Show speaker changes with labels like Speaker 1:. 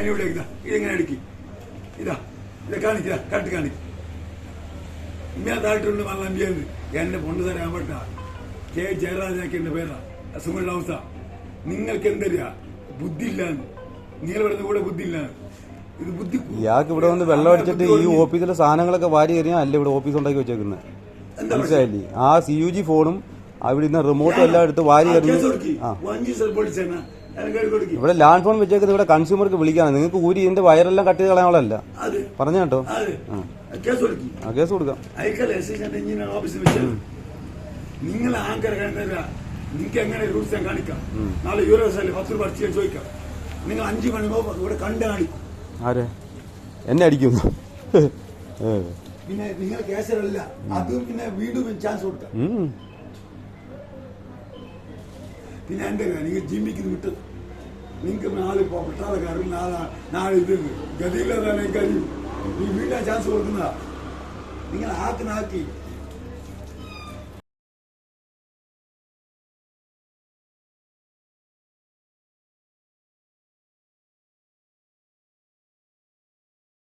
Speaker 1: അതിനിവിടെ ഇതാ. ഇതെങ്ങനെ അടുക്കി ഇതാ. ഇത് കാണിക്കുക കറക്റ്റ് കാണിക്കും. ഇമ്മേതായിട്ടുണ്ട് നല്ല അമ്പിയെന്ന് എന്നെ കൊണ്ടു തരാൻ പറ്റ. കെ ജയരാജാക്കി എന്റെ പേരാ. അസുഖമുള്ള അവസ്ഥ. നിങ്ങൾക്ക് എന്തരിക ബുദ്ധി ഇല്ലാന്ന് നിങ്ങൾ പറയുന്ന കൂടെ ബുദ്ധി ഇല്ലാന്ന് ഇത് ബുദ്ധി
Speaker 2: ഇയാൾക്ക് ഇവിടെ വന്ന് വെള്ളം അടിച്ചിട്ട് ഈ ഓഫീസിലെ സാധനങ്ങളൊക്കെ വാരി എറിയാൻ അല്ല ഇവിടെ ഓഫീസ് ഉണ്ടാക്കി വെച്ചേക്കുന്നത് മനസ്സിലായില്ലേ? ആ സി യു ജി ഫോണും അവിടെ നിന്ന് റിമോട്ടും എല്ലാം എടുത്ത് വാരി എറിഞ്ഞ് ആ. ഇവിടെ ലാൻഡ് ഫോൺ വെച്ചേക്കുന്നത് ഇവിടെ കൺസ്യൂമർക്ക് വിളിക്കാണ് നിങ്ങൾക്ക് ഊരി ഇതിന്റെ വയറെല്ലാം കട്ട് ചെയ്ത് കളയാനുള്ളതല്ല. പറഞ്ഞ കേട്ടോ.
Speaker 1: അത്. കേസ് കൊടുക്കി
Speaker 2: ആ കേസ് കൊടുക്കാം.
Speaker 1: നിങ്ങൾ ആങ്കർ നിങ്ങൾക്ക് എങ്ങനെ റൂൾസ് ഞാൻ കാണിക്കാം. നാളെ യൂറോസല്ലേ പത്ത് രൂപ അടിച്ച് ചോദിക്കാം. നിങ്ങൾ അഞ്ചു മണി ഇവിടെ കണ്ട് കാണിക്കും.
Speaker 2: ആരെ? എന്നെ അടിക്കും.
Speaker 1: പിന്നെ നിങ്ങൾ കേസരല്ല. അതും പിന്നെ വീണ്ടും ചാൻസ് കൊടുക്കാം.
Speaker 2: ഉം.
Speaker 1: പിന്നെ എന്റെ കാര്യം നിങ്ങൾ ജിമ്മിക്ക് വിട്ടത് നിങ്ങൾക്ക് നാല് പട്ടാളക്കാരിൽ നാളെ നാളെ ഇത് ഗതിയില്ലാതെ കഴിയും നീ വീണ്ടും ചാൻസ് കൊടുക്കുന്നതാ നിങ്ങൾ ആക്കിനാക്കി